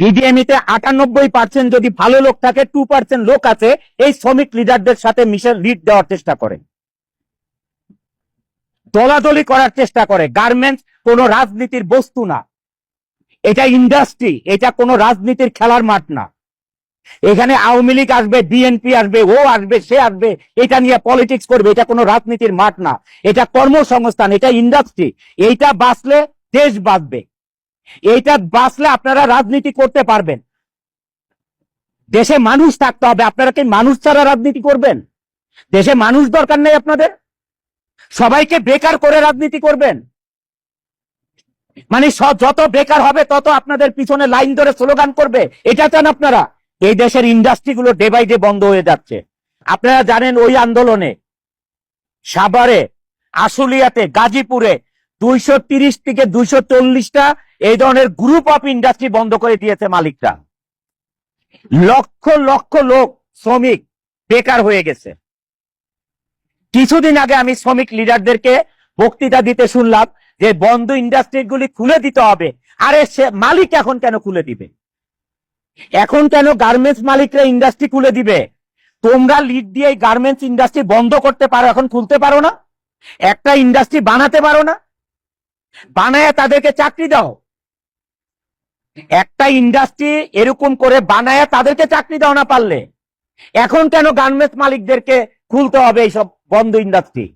বিডিএমইতে আটানব্বই পার্সেন্ট যদি ভালো লোক থাকে টু পার্সেন্ট লোক আছে, এই শ্রমিক লিডারদের সাথে মিশে লিড দেওয়ার চেষ্টা করে। দলাদলি করার চেষ্টা করে। গার্মেন্টস কোনো রাজনীতির বস্তু না। এটা ইন্ডাস্ট্রি এটা কোনো রাজনীতির খেলার মাঠ না। এখানে আওয়ামী লীগ আসবে বিএনপি আসবে, ও আসবে, সে আসবে, এটা নিয়ে পলিটিক্স করবে, এটা কোনো রাজনীতির মাঠ না। এটা কর্মসংস্থান, এটা ইন্ডাস্ট্রি এইটা বাঁচলে দেশ বাঁচবে। এইটা বাঁচলে আপনারা রাজনীতি করতে পারবেন। দেশে মানুষ থাকতে হবে। আপনারা কি মানুষ ছাড়া রাজনীতি করবেন? দেশে মানুষ দরকার নেই আপনাদের? সবাইকে বেকার করে রাজনীতি করবেন? মানে যত বেকার হবে, তত আপনাদের পিছনে লাইন ধরে স্লোগান করবে। এটা চান আপনারা। এই দেশের ইন্ডাস্ট্রি গুলো ডে বাই ডে বন্ধ হয়ে যাচ্ছে। আপনারা জানেন ওই আন্দোলনে সাভারে, আশুলিয়াতে, গাজীপুরে দুইশো থেকে দুইশো চল্লিশটা এই ধরনের গ্রুপ অফ ইন্ডাস্ট্রি বন্ধ করে দিয়েছে মালিকরা। লক্ষ লক্ষ লোক শ্রমিক বেকার হয়ে গেছে। কিছুদিন আগে আমি শ্রমিক লিডারদেরকে বক্তৃতা দিতে শুনলাম যে বন্ধ ইন্ডাস্ট্রি গুলি খুলে দিতে হবে। আরে সে মালিক এখন কেন খুলে দিবে? এখন কেন গার্মেন্টস মালিকরা ইন্ডাস্ট্রি খুলে দিবে? তোমরা লিড দিয়ে এই গার্মেন্টস ইন্ডাস্ট্রি বন্ধ করতে পারো, এখন খুলতে পারো না? একটা ইন্ডাস্ট্রি বানাতে পারো না? বানায় তাদেরকে চাকরি দাও। একটা ইন্ডাস্ট্রি এরকম করে বানায় তাদেরকে চাকরি দেওয়া না পারলে। এখন কেন গার্মেন্টস মালিকদেরকে খুলতে হবে এইসব বন্ধ ইন্ডাস্ট্রি